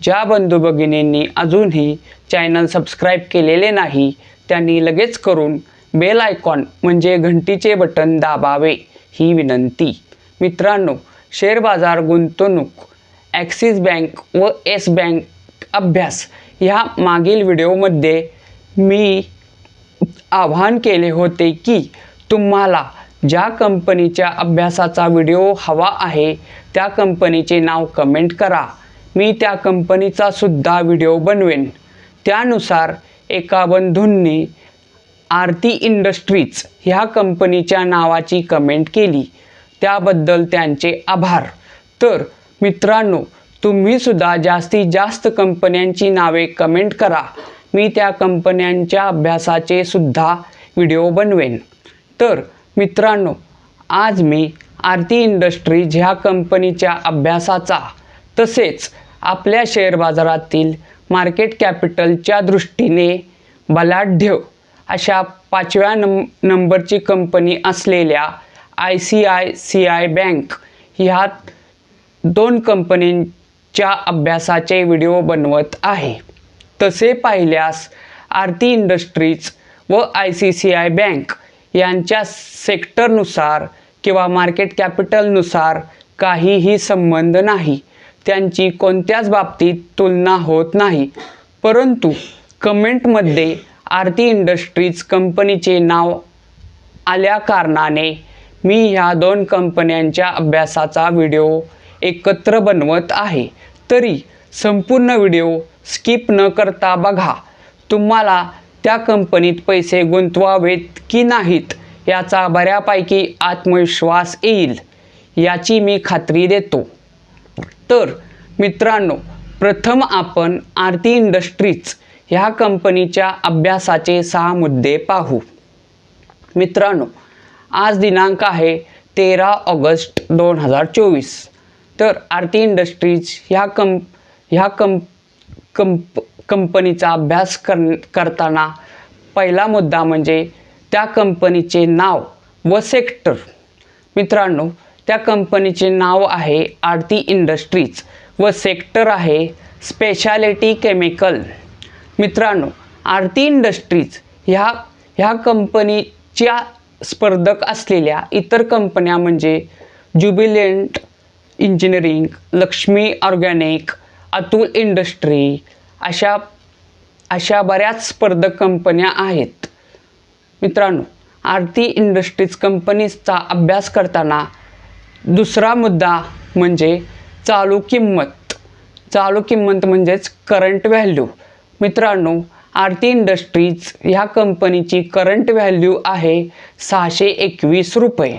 ज्या बंधू भगिनींनी अजूनही चॅनल सबस्क्राईब केलेले नाही त्यांनी लगेच करून बेल आयकॉन म्हणजे घंटीचे बटन दाबावे ही विनंती. मित्रांनो शेअर बाजार गुंतवणूक ॲक्सिस बँक व येस बँक अभ्यास ह्या मागील व्हिडिओमध्ये मी आवाहन केले होते की तुम्हाला ज्या कंपनीच्या अभ्यासाचा व्हिडिओ हवा आहे त्या कंपनीचे नाव कमेंट करा. मी त्या कंपनीचा सुद्धा व्हिडिओ बनवेन. त्यानुसार एका बंधूंनी आरती इंडस्ट्रीज ह्या कंपनीच्या नावाची कमेंट केली. त्याबद्दल त्यांचे आभार. तर मित्रांनो तुम्हीसुद्धा जास्तीत जास्त कंपन्यांची नावे कमेंट करा. मी त्या कंपन्यांच्या अभ्यासाचे सुद्धा व्हिडिओ बनवेन. तर मित्रांनो आज मी आरती इंडस्ट्रीज ह्या कंपनीच्या अभ्यासाचा तसेच आपल्या शेअर बाजारातील मार्केट कॅपिटलच्या दृष्टीने बलाढ्य अशा पाचव्या नंब नंबरची कंपनी असलेल्या I C I C I Bank ह्यात दोन कंपनींच्या अभ्यासाचे व्हिडिओ बनवत आहे. तसे पाहिल्यास आरती इंडस्ट्रीज व I C C I Bank यांच्या सेक्टरनुसार किंवा मार्केट कॅपिटलनुसार काहीही संबंध नाही. त्यांची कोणत्याच बाबतीत तुलना होत नाही. परंतु कमेंटमध्ये आरती इंडस्ट्रीज कंपनीचे नाव आल्या कारणाने मी ह्या दोन कंपन्यांच्या अभ्यासाचा व्हिडिओ एकत्र बनवत आहे. तरी संपूर्ण व्हिडिओ स्किप न करता बघा. तुम्हाला त्या कंपनीत पैसे गुंतवावेत की नाहीत याचा बऱ्यापैकी आत्मविश्वास येईल याची मी खात्री देतो. तर मित्रांनो प्रथम आपण आरती इंडस्ट्रीज ह्या कंपनीच्या अभ्यासाचे सहा मुद्दे पाहू. मित्रांनो आज दिनांक आहे तेरा ऑगस्ट दोन हजार चोवीस. तर आरती इंडस्ट्रीज ह्या कं ह्या कंप कंप कंपनीचा अभ्यास कर करताना पहिला मुद्दा म्हणजे त्या कंपनीचे नाव व सेक्टर मित्रांनो त्या कंपनीचे नाव आहे आरती इंडस्ट्रीज व सेक्टर आहे स्पेशालिटी केमिकल. मित्रांनो आरती इंडस्ट्रीज ह्या ह्या कंपनीच्या स्पर्धक असलेल्या इतर कंपन्या म्हणजे Jubilant Engineering Laxmi Organic Atul Industry अशा अशा बऱ्याच स्पर्धक कंपन्या आहेत. मित्रांनो आरती इंडस्ट्रीज कंपनीजचा अभ्यास करताना दुसरा मुद्दा म्हणजे चालू किंमत. चालू किंमत म्हणजेच करंट व्हॅल्यू मित्रांनो आरती इंडस्ट्रीज ह्या कंपनीची करंट व्हॅल्यू आहे सहाशे एकवीस रुपये.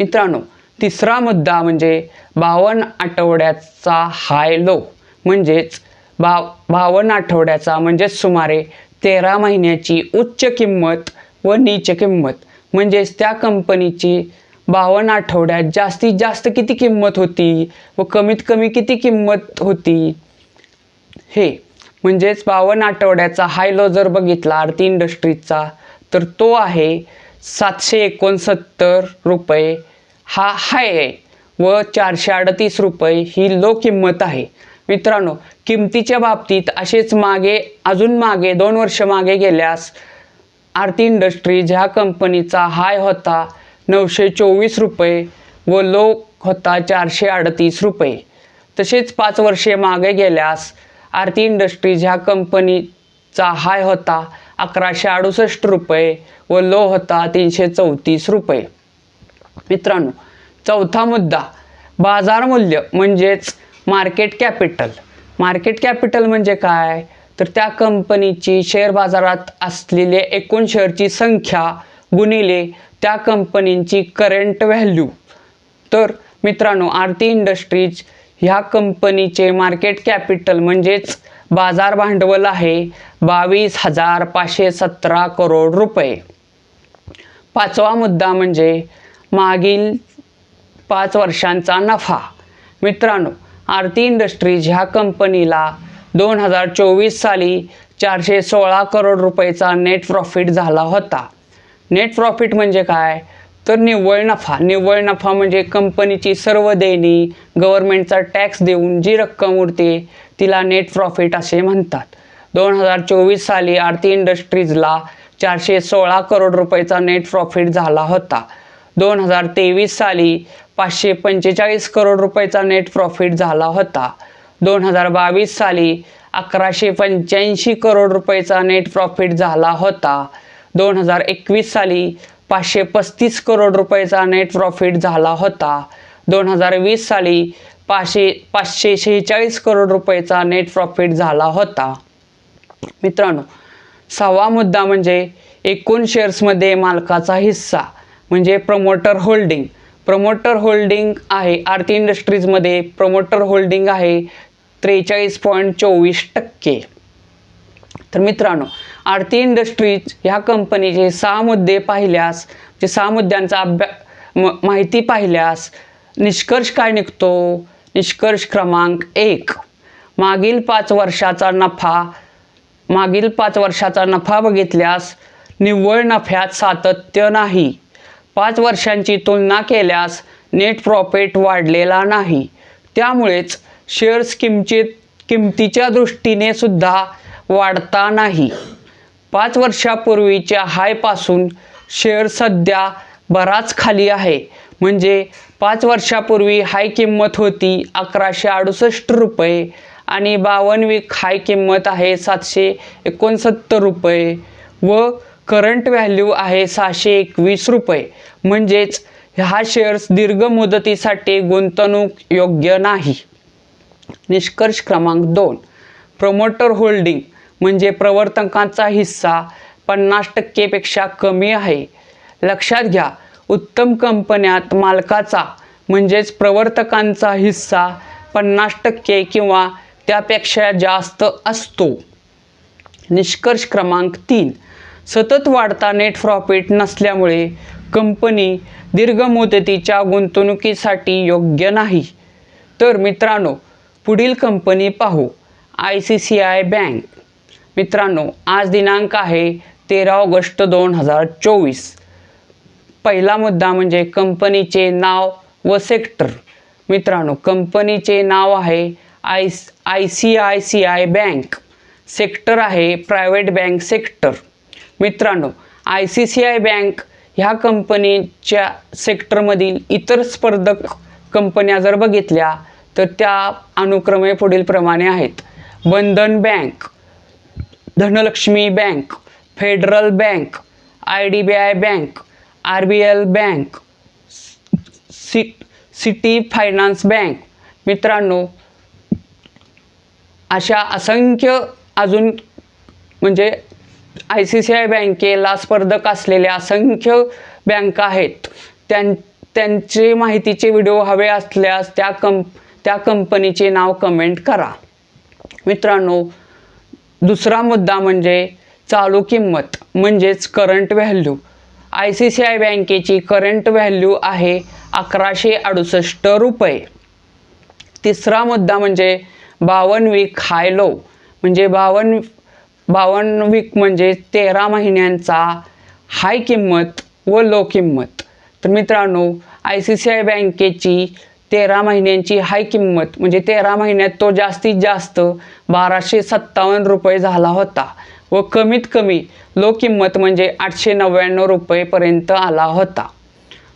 मित्रांनो तिसरा मुद्दा म्हणजे बावन्न आठवड्याचा हाय लो म्हणजेच बा बावन्न आठवड्याचा म्हणजेच सुमारे तेरा महिन्याची उच्च किंमत व नीच किंमत. म्हणजेच त्या कंपनीची बावन्न आठवड्यात जास्तीत जास्त किती किंमत होती व कमीत कमी किती किंमत होती? हे म्हणजेच बावन्न आठवड्याचा हाय लो जर बघितला आरती इंडस्ट्रीजचा तर तो आहे सातशे एकोणसत्तर रुपये. हा हाय आहे व चारशे अडतीस रुपये ही लो किंमत आहे. मित्रांनो किमतीच्या बाबतीत असेच मागे अजून मागे दोन वर्ष मागे गेल्यास आरती इंडस्ट्रीज ह्या कंपनीचा हाय होता. नऊशे चोवीस रुपये व लो होता चारशे अडतीस रुपये. तसेच पाच वर्षे मागे गेल्यास आरती इंडस्ट्रीज ह्या कंपनीचा हाय होता अकराशे अडुसष्ट रुपये व लो होता तीनशे चौतीस रुपये. मित्रांनो चौथा मुद्दा बाजार मूल्य म्हणजेच मार्केट कॅपिटल मार्केट कॅपिटल म्हणजे काय? तर त्या कंपनीची शेअर बाजारात असलेले एकूण शेअरची संख्या गुणिले त्या कंपनींची करंट व्हॅल्यू तर मित्रांनो आरती इंडस्ट्रीज ह्या कंपनीचे मार्केट कॅपिटल म्हणजेच बाजार भांडवल आहे बावीस हजार पाचशे सतरा करोड रुपये. पाचवा मुद्दा म्हणजे मागील पाच वर्षांचा नफा. मित्रांनो आरती इंडस्ट्रीज ह्या कंपनीला दोन हजार चोवीस साली चारशे सोळा करोड रुपयेचा नेट प्रॉफिट झाला होता. नेट प्रॉफिट म्हणजे काय? तर निव्वळ नफा. निव्वळ नफा म्हणजे कंपनीची सर्व देणी गव्हर्मेंटचा टॅक्स देऊन जी रक्कम उरते तिला नेट प्रॉफिट असे म्हणतात. दोन हजार चोवीस साली आरती इंडस्ट्रीजला चारशे सोळा करोड रुपयाचा नेट प्रॉफिट झाला होता. दोन हजार तेवीस साली पाचशे पंचेचाळीस करोड रुपयाचा नेट प्रॉफिट झाला होता. दोन हजार बावीस साली अकराशे पंच्याऐंशी करोड रुपयाचा नेट प्रॉफिट झाला होता. दोन हजार एकवीस साली पाचशे पस्तीस करोड रुपयाचा नेट प्रॉफिट झाला होता. दोन हजार वीस साली पाचशे पाचशे शेहेचाळीस करोड रुपयाचा नेट प्रॉफिट झाला होता. मित्रांनो सहावा मुद्दा म्हणजे एकूण शेअर्समध्ये मालकाचा हिस्सा म्हणजे प्रमोटर होल्डिंग प्रमोटर होल्डिंग आहे आरती इंडस्ट्रीजमध्ये प्रमोटर होल्डिंग आहे त्रेचाळीस पॉईंट चोवीस टक्के. तर मित्रांनो आरती इंडस्ट्रीज ह्या कंपनीचे सहा मुद्दे पाहिल्यास जे सहा मुद्द्यांचा अभ्या म माहिती पाहिल्यास निष्कर्ष काय निघतो? निष्कर्ष क्रमांक एक. मागील पाच वर्षाचा नफा मागील पाच वर्षाचा नफा बघितल्यास निव्वळ नफ्यात सातत्य नाही. पाच वर्षांची तुलना केल्यास नेट प्रॉफिट वाढलेला नाही. त्यामुळेच शेअर्स किंचित किमतीच्या दृष्टीने सुद्धा वाढता नाही. पाच वर्षापूर्वीच्या हायपासून शेअर सध्या बराच खाली आहे. म्हणजे पाच वर्षापूर्वी हाय किंमत होती अकराशे अडुसष्ट रुपये आणि बावन्न वीक हाय किंमत आहे सातशे एकोणसत्तर रुपये व करंट व्हॅल्यू आहे सहाशे एकवीस रुपये. म्हणजेच हा शेअर्स दीर्घ मुदतीसाठी गुंतवणूक योग्य नाही. निष्कर्ष क्रमांक दोन. Promoter holding. म्हणजे प्रवर्तकांचा हिस्सा पन्नास टक्केपेक्षा कमी आहे. लक्षात घ्या उत्तम कंपन्यात मालकाचा म्हणजेच प्रवर्तकांचा हिस्सा पन्नास टक्के किंवा त्यापेक्षा जास्त असतो. निष्कर्ष क्रमांक तीन. सतत वाढता नेट प्रॉफिट नसल्यामुळे कंपनी दीर्घ मुदतीच्या गुंतवणुकीसाठी योग्य नाही. तर मित्रांनो पुढील कंपनी पाहू. I C C I Bank. मित्रांनो आज दिनांक आहे तेरा ऑगस्ट दोन हजार चोवीस. पहिला मुद्दा म्हणजे कंपनीचे नाव व सेक्टर. मित्रांनो कंपनीचे नाव आहे I I C I C I Bank. Sector आहे प्रायव्हेट बँक सेक्टर. मित्रांनो I C C I Bank ह्या कंपनीच्या सेक्टरमधील इतर स्पर्धक कंपन्या जर बघितल्या तर त्या अनुक्रमे पुढील प्रमाणे आहेत. Bandhan Bank Dhanlaxmi Bank Federal Bank I D B I Bank R B L Bank C city finance bank. मित्रांनो अशा असंख्य अजून म्हणजे आय सी सी आय बँकेला स्पर्धक असलेल्या असंख्य बँका आहेत. त्यां त्यांचे माहितीचे व्हिडिओ हवे असल्यास त्या कंप त्या कंपनीचे नाव कमेंट करा. मित्रांनो दुसरा मुद्दा म्हणजे चालू किंमत म्हणजेच current value I C C I बँकेची करंट व्हॅल्यू आहे अकराशे अडुसष्ट रुपये. तिसरा मुद्दा म्हणजे बावन्न वीक हाय लो म्हणजे बावन्न बावन्न वीक म्हणजे तेरा महिन्यांचा हाय किंमत व लो किंमत. तर मित्रांनो आय सी सी आय बँकेची तेरा महिन्यांची हाय किंमत. म्हणजे तेरा महिन्यात तो जास्तीत जास्त बाराशे सत्तावन्न रुपये झाला होता. व कमीत कमी लो किंमत म्हणजे आठशे नव्याण्णव रुपयेपर्यंत आला होता.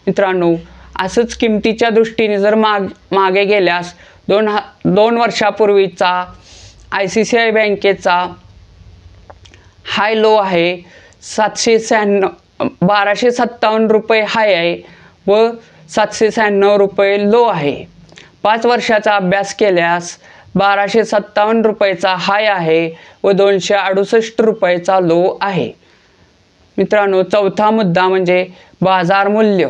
मित्रांनो असंच किमतीच्या दृष्टीने जर माग मागे गेल्यास दोन हा दोन वर्षापूर्वीचा आय सी सी आय बँकेचा हाय लो आहे सातशे शहाण्णव बाराशे सत्तावन्न रुपये हाय आहे व सातशे शहाण्णव रुपये लो आहे. पाच वर्षाचा अभ्यास केल्यास बाराशे सत्तावन्न रुपयेचा हाय आहे व दोनशे अडुसष्ट रुपयेचा लो आहे. मित्रांनो चौथा मुद्दा म्हणजे बाजार मूल्य.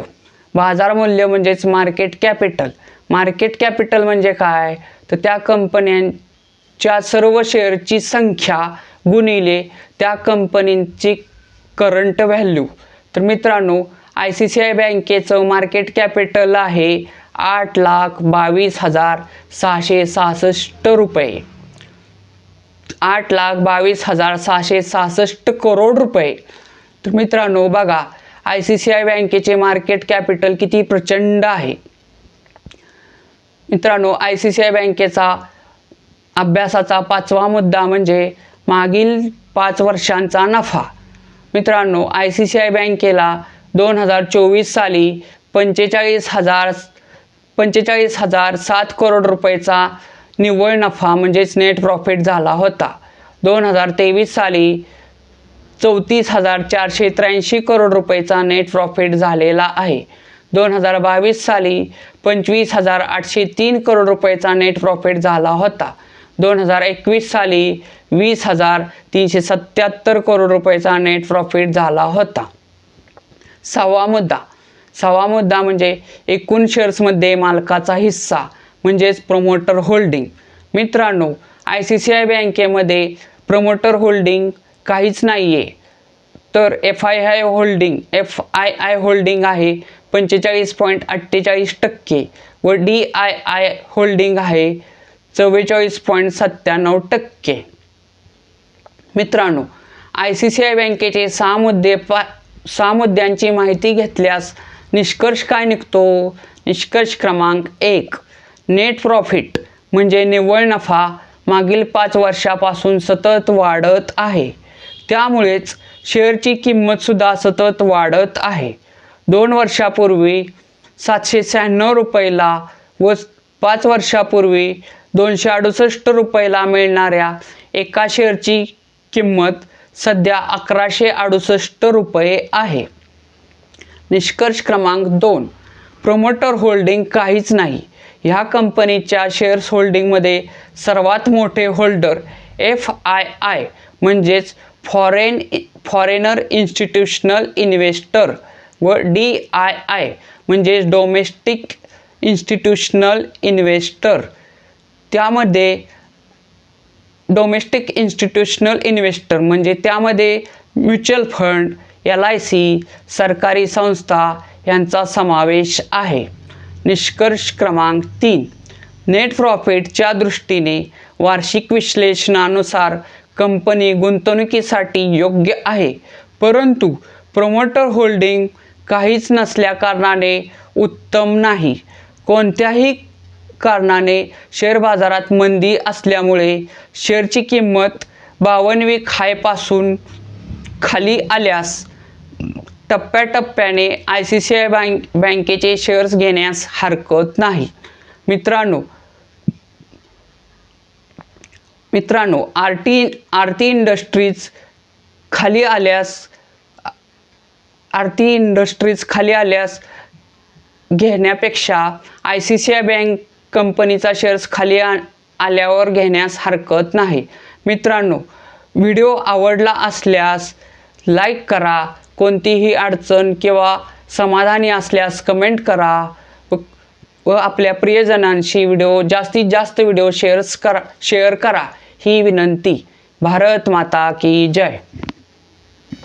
बाजार मूल्य म्हणजेच मार्केट कॅपिटल मार्केट कॅपिटल म्हणजे काय? तर त्या कंपन्यांच्या सर्व शेअरची संख्या गुणिले त्या कंपनींची करंट व्हॅल्यू तर मित्रांनो आय सी सी आय बँकेचं मार्केट कॅपिटल आहे आठ लाख बावीस हजार सहाशे सहासष्ट रुपये. आठ लाख बावीस हजार सहाशे सहासष्ट करोड रुपये. तर मित्रांनो बघा आय सी सी आय बँकेचे मार्केट कॅपिटल किती प्रचंड आहे. मित्रांनो आय सी सी आय बँकेचा अभ्यासाचा पाचवा मुद्दा म्हणजे मागील पाच वर्षांचा नफा. मित्रांनो आय सी सी आय बँकेला दोन हजार चोवीस साली पंचेचाळीस हजार पंचेचाळीस हजार सात करोड रुपयेचा निव्वळ नफा म्हणजेच नेट प्रॉफिट झाला होता. दोन हजार तेवीस साली चौतीस हजार चारशे त्र्याऐंशी करोड रुपयेचा नेट प्रॉफिट झालेला आहे. दोन हजार बावीस साली पंचवीस हजार आठशे तीन करोड रुपयेचा नेट प्रॉफिट झाला होता. दोन हजार एकवीस साली वीस हजार तीनशे सत्याहत्तर करोड रुपयेचा नेट प्रॉफिट झाला होता. सहावा मुद्दा. सहावा मुद्दा म्हणजे एकूण शेअर्समध्ये मालकाचा हिस्सा म्हणजेच प्रमोटर होल्डिंग मित्रांनो आय सी सी आय बँकेमध्ये प्रमोटर होल्डिंग काहीच नाही आहे तर F I I holding F I I holding आहे पंचेचाळीस पॉईंट अठ्ठेचाळीस टक्के व डी आय आय होल्डिंग आहे चव्वेचाळीस पॉईंट सत्त्याण्णव टक्के. मित्रांनो आय सी सी आय बँकेचे सहा मुद्दे पा सहा मुद्द्यांची माहिती घेतल्यास निष्कर्ष काय निघतो? निष्कर्ष क्रमांक एक. नेट प्रॉफिट म्हणजे निव्वळ नफा मागील पाच वर्षापासून सतत वाढत आहे. त्यामुळेच शेअरची किंमतसुद्धा सतत वाढत आहे. दोन वर्षापूर्वी सातशे शहाण्णव रुपयेला व पाच वर्षापूर्वी दोनशे अडुसष्ट रुपयाला मिळणाऱ्या एका शेअरची किंमत सध्या अकराशे अडुसष्ट रुपये आहे. निष्कर्ष क्रमांक दोन. प्रोमोटर होल्डिंग काहीच नाही. ह्या कंपनीच्या शेअर्स होल्डिंगमध्ये सर्वात मोठे होल्डर एफ आय आय म्हणजेच फॉरेन फॉरेनर इन्स्टिट्यूशनल इन्व्हेस्टर व डी आय आय म्हणजेच डोमेस्टिक इन्स्टिट्यूशनल इन्व्हेस्टर त्यामध्ये डोमेस्टिक इन्स्टिट्यूशनल इन्व्हेस्टर म्हणजे त्यामध्ये mutual fund L I C सरकारी संस्था यांचा समावेश आहे. निष्कर्ष क्रमांक तीन. नेट प्रॉफिटच्या दृष्टीने वार्षिक विश्लेषणानुसार कंपनी गुंतवणुकीसाठी योग्य आहे. परंतु प्रमोटर होल्डिंग काहीच नसल्याकारणाने उत्तम नाही. कोणत्याही कारणाने शेअर बाजारात मंदी असल्यामुळे शेअरची किंमत बावन्न हायपासून खाली आल्यास टप्प्याटप्प्याने I C C I Bank बँकेचे शेअर्स घेण्यास हरकत नाही. मित्रांनो मित्रांनो आरटी आरती इंडस्ट्रीज खाली आल्यास आरती इंडस्ट्रीज खाली आल्यास घेण्यापेक्षा I C C I Bank कंपनीचा शेअर्स खाली आ आल्यावर घेण्यास हरकत नाही. मित्रांनो व्हिडिओ आवडला असल्यास लाईक करा. कोणतीही अडचण किंवा समाधानी असल्यास कमेंट करा. व व आपल्या प्रियजनांशी व्हिडिओ जास्तीत जास्त व्हिडिओ शेअर्स करा शेअर करा. ही विनंती. भारत माता की जय.